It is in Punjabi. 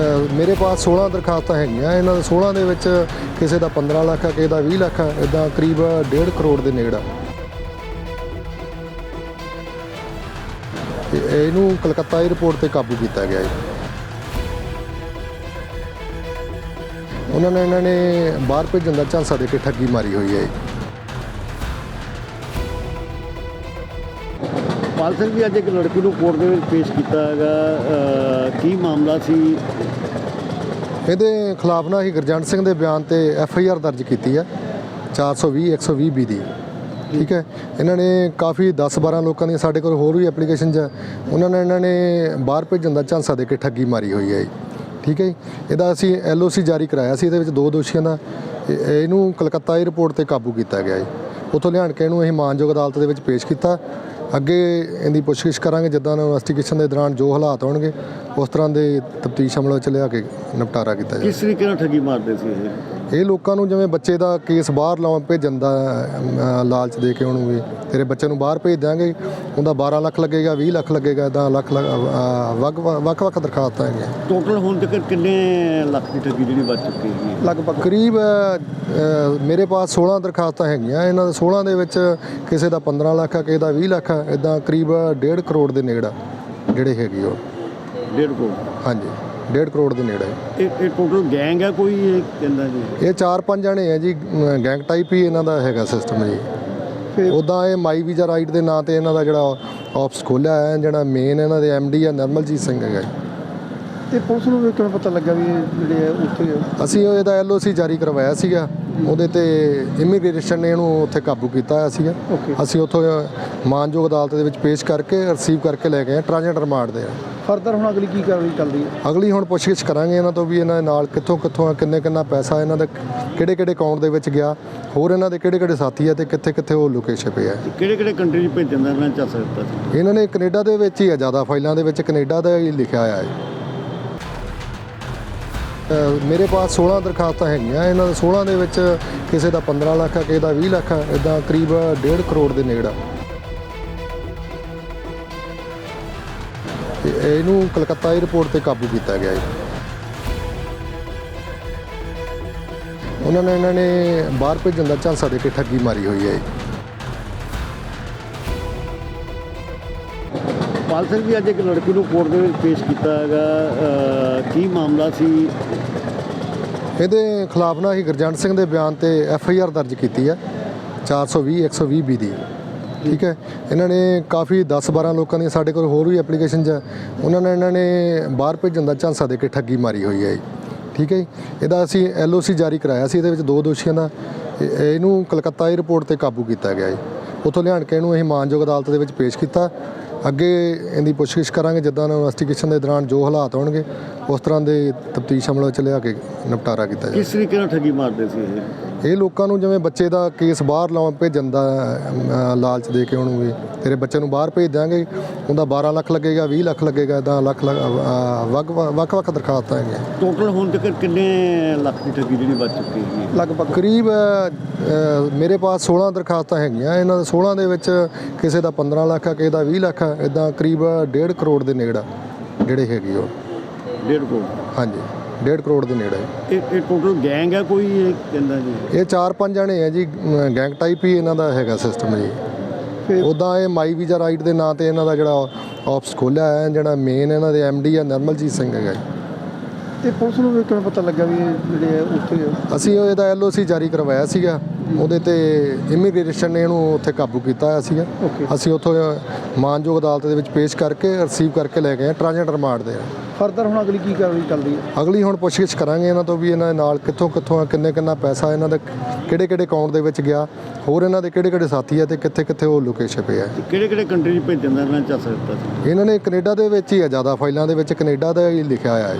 ਮੇਰੇ ਪਾਸ 16 ਦਰਖਾਸਤਾਂ ਹੈਗੀਆਂ। ਇਹਨਾਂ ਦੇ 16 ਦੇ ਵਿੱਚ ਕਿਸੇ ਦਾ 15 ਲੱਖ ਆ, ਕਿਸੇ ਦਾ 20 ਲੱਖ ਆ। ਇਦਾਂ ਕਰੀਬ 1.5 ਕਰੋੜ ਦੇ ਨੇੜੇ ਆ। ਇਹਨੂੰ ਕਲਕੱਤਾ 에ਅਰਪੋਰਟ ਤੇ ਕਾਬੂ ਕੀਤਾ ਗਿਆ ਹੈ ਉਹਨਾਂ ਨੇ ਇਹਨਾਂ ਨੇ ਬਾਹਰ ਭੇਜਣ ਦਾ ਝਾਂਸਾ ਦੇ ਕੇ ਠੱਗੀ ਮਾਰੀ ਹੋਈ ਹੈ ਪਾਲ ਸਿੰਘ ਜੀ ਅੱਜ ਇੱਕ ਲੜਕੀ ਨੂੰ ਕੋਰਟ ਦੇ ਵਿੱਚ ਪੇਸ਼ ਕੀਤਾ ਹੈਗਾ ਕੀ ਮਾਮਲਾ ਸੀ? ਇਹਦੇ ਖਿਲਾਫ ਨਾ ਹੀ ਗੁਰਜੰਟ ਸਿੰਘ ਦੇ ਬਿਆਨ ਤੇ ਐਫ ਆਈ ਆਰ ਦਰਜ ਕੀਤੀ ਹੈ 420 120 ਬੀ ਦੀ। ਠੀਕ ਹੈ? ਇਹਨਾਂ ਨੇ ਕਾਫੀ 10 12 ਲੋਕਾਂ ਦੀਆਂ ਸਾਡੇ ਕੋਲ ਹੋਰ ਵੀ ਐਪਲੀਕੇਸ਼ਨ ਹੈ ਉਹਨਾਂ ਨੇ ਇਹਨਾਂ ਨੇ ਬਾਹਰ ਭੇਜਣ ਦਾ ਝਾਂਸਾ ਦੇ ਕੇ ਠੱਗੀ ਮਾਰੀ ਹੋਈ ਹੈ ਜੀ। ਠੀਕ ਹੈ ਜੀ। ਇਹਦਾ ਅਸੀਂ ਐਲ ਓ ਸੀ ਜਾਰੀ ਕਰਾਇਆ ਸੀ, ਇਹਦੇ ਵਿੱਚ ਦੋ ਦੋਸ਼ੀਆਂ ਦਾ ਇਹਨੂੰ ਕਲਕੱਤਾ 에ਅਰਪੋਰਟ ਤੇ ਕਾਬੂ ਕੀਤਾ ਗਿਆ ਜੀ। ਉੱਥੋਂ ਲਿਆਣ ਕੇ ਇਹਨੂੰ ਅਸੀਂ ਮਾਨਯੋਗ ਅਦਾਲਤ ਦੇ ਵਿੱਚ ਪੇਸ਼ ਕੀਤਾ। ਅੱਗੇ ਇਹਦੀ ਪੁੱਛਗਿੱਛ ਕਰਾਂਗੇ, ਜਿੱਦਾਂ ਇਨਵੈਸਟੀਗੇਸ਼ਨ ਦੇ ਦੌਰਾਨ ਜੋ ਹਾਲਾਤ ਹੋਣਗੇ, ਉਸ ਤਰ੍ਹਾਂ ਦੇ ਤਫਤੀਸ਼ ਅਮਲ ਵਿੱਚ ਲਿਆ ਕੇ ਨਿਪਟਾਰਾ ਕੀਤਾ ਜਾਵੇ। ਕਿਸ ਤਰੀਕੇ ਨਾਲ ਠੱਗੀ ਮਾਰਦੇ ਸੀ ਇਹ? ਇਹ ਲੋਕਾਂ ਨੂੰ ਜਿਵੇਂ ਬੱਚੇ ਦਾ ਕੇਸ ਬਾਹਰ ਲਾਉਣ ਭੇਜਣ ਦਾ ਲਾਲਚ ਦੇ ਕੇ ਉਹਨੂੰ ਵੀ ਤੇਰੇ ਬੱਚੇ ਨੂੰ ਬਾਹਰ ਭੇਜ ਦਾਂਗੇ ਉਹਦਾ 12 ਲੱਖ ਲੱਗੇਗਾ 20 ਲੱਖ ਲੱਗੇਗਾ ਇਦਾਂ ਲੱਖ ਲੱਖ, ਅ, ਵੱਖ ਵੱਖ ਵੱਖ ਦਰਖਾਸਤਾਂ ਹੈਗੀਆਂ। ਟੋਟਲ ਹੁਣ ਤੱਕ ਕਿੰਨੇ ਲੱਖ ਦੀ ਠੱਗੀ ਜਿਹੜੀ ਵੱਜ ਚੁੱਕੀ ਹੈ? ਲਗਭਗ ਕਰੀਬ ਮੇਰੇ ਪਾਸ 16 ਦਰਖਾਸਤਾਂ ਹੈਗੀਆਂ ਇਹਨਾਂ ਦੇ 16 ਦੇ ਵਿੱਚ ਕਿਸੇ ਦਾ 15 ਲੱਖ ਆ ਕਿਸੇ ਦਾ 20 ਲੱਖ ਆ ਇਦਾਂ ਕਰੀਬ 1.5 ਕਰੋੜ ਦੇ ਨੇੜੇ ਜਿਹੜੇ ਹੈਗੇ ਉਹ। ਡੇਢ ਕਰੋੜ। ਹਾਂਜੀ। 1.5 ਕਰੋੜ ਦੇ ਨੇੜੇ। ਇਹ ਇਹ ਟੋਟਲ ਗੈਂਗ ਹੈ ਕੋਈ ਇਹ ਕਹਿੰਦਾ ਜੀ ਇਹ ਚਾਰ ਪੰਜ ਜਣੇ ਆ ਜੀ ਗੈਂਗ ਟਾਈਪ ਹੀ ਇਹਨਾਂ ਦਾ ਹੈਗਾ ਸਿਸਟਮ ਜੀ ਉਦਾਂ ਇਹ ਮਾਈ ਵੀਜ਼ਾ ਰਾਈਟ ਦੇ ਨਾਂ ਤੇ ਇਹਨਾਂ ਦਾ ਜਿਹੜਾ ਆਫਿਸ ਖੋਲਿਆ ਹੈ ਜਿਹੜਾ ਮੇਨ ਇਹਨਾਂ ਦੇ ਡੀ ਆ ਨਰਮਲਜੀਤ ਸਿੰਘ ਹੈਗਾ। ਤੇ ਪੁਲਿਸ ਨੂੰ ਵੀ ਕਿਵੇਂ ਪਤਾ ਲੱਗਾ ਵੀ ਇਹ ਜਿਹੜੇ ਉੱਥੇ ਅਸੀਂ ਇਹਦਾ ਐਲਓਸੀ ਜਾਰੀ ਕਰਵਾਇਆ ਸੀਗਾ ਉਹਦੇ ਤੇ ਇਮੀਗ੍ਰੇਸ਼ਨ ਨੇ ਇਹਨੂੰ ਉੱਥੇ ਕਾਬੂ ਕੀਤਾ ਹੋਇਆ ਸੀਗਾ। ਅਸੀਂ ਉੱਥੋਂ ਮਾਨਯੋਗ ਅਦਾਲਤ ਦੇ ਵਿੱਚ ਪੇਸ਼ ਕਰਕੇ ਰਿਸੀਵ ਕਰਕੇ ਲੈ ਗਏ ਟ੍ਰਾਂਜੈਂਟ ਰਿਮਾਂਡ ਦੇ ਫਰਦਰ ਹੁਣ ਅਗਲੀ ਕੀ ਕਾਰਵਾਈ ਚੱਲਦੀ ਹੈ? ਅਗਲੀ ਹੁਣ ਪੁੱਛਗਿੱਛ ਕਰਾਂਗੇ ਇਹਨਾਂ ਤੋਂ ਵੀ ਇਹਨਾਂ ਦੇ ਨਾਲ ਕਿੱਥੋਂ ਕਿੱਥੋਂ ਆ ਕਿੰਨੇ ਕਿੰਨਾ ਪੈਸਾ ਇਹਨਾਂ ਦਾ ਕਿਹੜੇ ਕਿਹੜੇ ਅਕਾਊਂਟ ਦੇ ਵਿੱਚ ਗਿਆ ਹੋਰ ਇਹਨਾਂ ਦੇ ਕਿਹੜੇ ਕਿਹੜੇ ਸਾਥੀ ਆ ਤੇ ਕਿੱਥੇ ਕਿੱਥੇ ਉਹ ਲੋਕੇਸ਼ਨ ਪਏ ਆ। ਕਿਹੜੇ ਕਿਹੜੇ ਕੰਟਰੀ 'ਚ ਭੇਜਣ ਦਾ ਇਹਨਾਂ ਨੇ ਚੱਸ ਦਿੱਤਾ ਸੀ? ਇਹਨਾਂ ਨੇ ਕੈਨੇਡਾ ਦੇ ਵਿੱਚ ਹੀ ਆ ਜ਼ਿਆਦਾ ਫਾਈਲਾਂ ਦੇ ਵਿੱਚ ਕੈਨੇਡਾ ਦਾ ਹੀ ਲਿਖਿਆ ਹੋਇਆ ਹੈ। ਮੇਰੇ ਪਾਸ 16 ਦਰਖਾਸਤਾਂ ਹੈਗੀਆਂ। ਇਹਨਾਂ ਦੇ 16 ਦੇ ਵਿੱਚ ਕਿਸੇ ਦਾ 15 ਲੱਖ ਆ, ਕਿਸੇ ਦਾ 20 ਲੱਖ ਆ। ਇਦਾਂ ਕਰੀਬ 1.5 ਕਰੋੜ ਦੇ ਨੇੜੇ ਤੇ ਇਹਨੂੰ ਕਲਕੱਤਾ 에ਅਰਪੋਰਟ ਤੇ ਕਾਬੂ ਕੀਤਾ ਗਿਆ ਹੈ ਉਹਨਾਂ ਨੇ ਇਹਨਾਂ ਨੇ ਬਾਹਰ ਭੇਜਣ ਦਾ ਝਾਂਸਾ ਦੇ ਕੇ ਠੱਗੀ ਮਾਰੀ ਹੋਈ ਹੈ ਪਾਲ ਸਿੰਘ ਜੀ ਅੱਜ ਇੱਕ ਲੜਕੀ ਨੂੰ ਕੋਰਟ ਦੇ ਵਿੱਚ ਪੇਸ਼ ਕੀਤਾ ਹੈਗਾ ਕੀ ਮਾਮਲਾ ਸੀ? ਇਹਦੇ ਖਿਲਾਫ ਨਾ ਹੀ ਗੁਰਜੰਟ ਸਿੰਘ ਦੇ ਬਿਆਨ ਤੇ ਐਫ ਆਈ ਆਰ ਦਰਜ ਕੀਤੀ ਹੈ 420 120 ਬੀ ਦੀ। ਠੀਕ ਹੈ? ਇਹਨਾਂ ਨੇ ਕਾਫੀ 10 12 ਲੋਕਾਂ ਦੀਆਂ ਸਾਡੇ ਕੋਲ ਹੋਰ ਵੀ ਐਪਲੀਕੇਸ਼ਨ ਹੈ, ਉਹਨਾਂ ਨੇ ਇਹਨਾਂ ਨੇ ਬਾਹਰ ਭੇਜਣ ਦਾ ਝਾਂਸਾ ਦੇ ਕੇ ਠੱਗੀ ਮਾਰੀ ਹੋਈ ਹੈ ਜੀ। ਠੀਕ ਹੈ ਜੀ। ਇਹਦਾ ਅਸੀਂ ਐਲ ਓ ਸੀ ਜਾਰੀ ਕਰਾਇਆ ਸੀ, ਇਹਦੇ ਵਿੱਚ ਦੋ ਦੋਸ਼ੀਆਂ ਦਾ ਇਹਨੂੰ ਕਲਕੱਤਾ ਏਅਰਪੋਰਟ ਤੇ ਕਾਬੂ ਕੀਤਾ ਗਿਆ ਜੀ। ਉੱਥੋਂ ਲਿਆਣ ਕੇ ਇਹਨੂੰ ਅਸੀਂ ਮਾਨਯੋਗ ਅਦਾਲਤ ਦੇ ਵਿੱਚ ਪੇਸ਼ ਕੀਤਾ। ਅੱਗੇ ਇਹਦੀ ਪੁੱਛਗਿੱਛ ਕਰਾਂਗੇ, ਜਿੱਦਾਂ ਇਨਵੈਸਟੀਗੇਸ਼ਨ ਦੇ ਦੌਰਾਨ ਜੋ ਹਾਲਾਤ ਹੋਣਗੇ, ਉਸ ਤਰ੍ਹਾਂ ਦੇ ਤਫਤੀਸ਼ ਅਮਲ ਵਿੱਚ ਲਿਆ ਕੇ ਨਿਪਟਾਰਾ ਕੀਤਾ ਜਾਵੇ। ਕਿਸ ਤਰੀਕੇ ਨਾਲ ਠੱਗੀ ਮਾਰਦੇ ਸੀ ਇਹ? ਇਹ ਲੋਕਾਂ ਨੂੰ ਜਿਵੇਂ ਬੱਚੇ ਦਾ ਕੇਸ ਬਾਹਰ ਲਾਉਣ ਭੇਜਣ ਦਾ ਅਮ, ਲਾਲਚ ਦੇ ਕੇ ਉਹਨੂੰ ਵੀ। ਤੇਰੇ ਬੱਚੇ ਨੂੰ ਬਾਹਰ ਭੇਜ ਦਾਂਗੇ ਉਹਦਾ 12 ਲੱਖ ਲੱਗੇਗਾ 20 ਲੱਖ ਲੱਗੇਗਾ ਇਦਾਂ ਲੱਖ ਵੱਖ ਵੱਖ ਦਰਖਾਸਤਾਂ ਹੈਗੀਆਂ ਟੋਟਲ ਹੁਣ ਤੱਕ ਕਿੰਨੇ ਲੱਖ ਦੀ ਠੱਗੀ ਜਿਹੜੀ ਵੱਜ ਚੁੱਕੀ ਹੈ ਲਗਭਗ ਕਰੀਬ ਮੇਰੇ ਪਾਸ 16 ਦਰਖਾਸਤਾਂ ਹੈਗੀਆਂ। ਇਹਨਾਂ ਦੇ 16 ਦੇ ਵਿੱਚ ਕਿਸੇ ਦਾ 15 ਲੱਖ ਆ ਕਿਸੇ ਦਾ 20 ਲੱਖ ਆ। ਇਦਾਂ ਕਰੀਬ 1.5 ਕਰੋੜ ਦੇ ਨੇੜੇ ਜਿਹੜੇ ਹੈਗੇ ਉਹ। ਡੇਢ ਕਰੋੜ। ਹਾਂਜੀ। 1.5 ਕਰੋੜ ਦੇ ਨੇੜੇ। ਇਹ ਇਹ ਟੋਟਲ ਗੈਂਗ ਹੈ ਕੋਈ ਇਹ ਕਹਿੰਦਾ ਜੀ ਇਹ ਚਾਰ ਪੰਜ ਜਣੇ ਆ ਜੀ ਗੈਂਗ ਟਾਈਪ ਹੀ ਇਹਨਾਂ ਦਾ ਹੈਗਾ ਸਿਸਟਮ ਜੀ ਉਦਾਂ ਇਹ ਮਾਈ ਵੀਜ਼ਾ ਰਾਈਟ ਦੇ ਨਾਂ ਤੇ ਇਹਨਾਂ ਦਾ ਜਿਹੜਾ ਆਫਿਸ ਖੋਲਿਆ ਹੈ ਜਿਹੜਾ ਮੇਨ ਇਹਨਾਂ ਦੇ ਡੀ ਆ ਨਰਮਲਜੀਤ ਸਿੰਘ ਹੈਗਾ ਜੀ। ਤੇ ਪੁਲਿਸ ਨੂੰ ਵੀ ਕਿਵੇਂ ਪਤਾ ਲੱਗਾ ਵੀ ਇਹ ਜਿਹੜੇ ਉੱਥੇ ਅਸੀਂ ਇਹਦਾ ਐਲਓਸੀ ਜਾਰੀ ਕਰਵਾਇਆ ਸੀਗਾ ਉਹਦੇ ਤੇ ਇਮੀਗ੍ਰੇਸ਼ਨ ਨੇ ਇਹਨੂੰ ਉੱਥੇ ਕਾਬੂ ਕੀਤਾ ਹੋਇਆ ਸੀਗਾ। ਅਸੀਂ ਉੱਥੋਂ ਮਾਨਯੋਗ ਅਦਾਲਤ ਦੇ ਵਿੱਚ ਪੇਸ਼ ਕਰਕੇ ਰਿਸੀਵ ਕਰਕੇ ਲੈ ਗਏ ਟ੍ਰਾਂਜੈਂਟ ਰਿਮਾਂਡ ਦੇ ਫਰਦਰ ਹੁਣ ਅਗਲੀ ਕੀ ਕਾਰਵਾਈ ਚੱਲਦੀ ਹੈ? ਅਗਲੀ ਹੁਣ ਪੁੱਛਗਿੱਛ ਕਰਾਂਗੇ ਇਹਨਾਂ ਤੋਂ ਵੀ ਇਹਨਾਂ ਦੇ ਨਾਲ ਕਿੱਥੋਂ ਕਿੱਥੋਂ ਆ ਕਿੰਨੇ ਕਿੰਨਾ ਪੈਸਾ ਇਹਨਾਂ ਦਾ ਕਿਹੜੇ ਕਿਹੜੇ ਅਕਾਊਂਟ ਦੇ ਵਿੱਚ ਗਿਆ ਹੋਰ ਇਹਨਾਂ ਦੇ ਕਿਹੜੇ ਕਿਹੜੇ ਸਾਥੀ ਆ ਤੇ ਕਿੱਥੇ ਕਿੱਥੇ ਉਹ ਲੋਕੇਸ਼ਨ ਪਏ ਆ। ਕਿਹੜੇ ਕਿਹੜੇ ਕੰਟਰੀ ਭੇਜਣ ਦਾ ਇਹਨਾਂ ਨੇ ਚੱਸ ਦਿੱਤਾ ਸੀ। ਇਹਨਾਂ ਨੇ ਕੈਨੇਡਾ ਦੇ ਵਿੱਚ ਹੀ ਆ ਜ਼ਿਆਦਾ ਫਾਈਲਾਂ ਦੇ ਵਿੱਚ ਕੈਨੇਡਾ ਦਾ ਹੀ ਲਿਖਿਆ ਹੋਇਆ ਹੈ।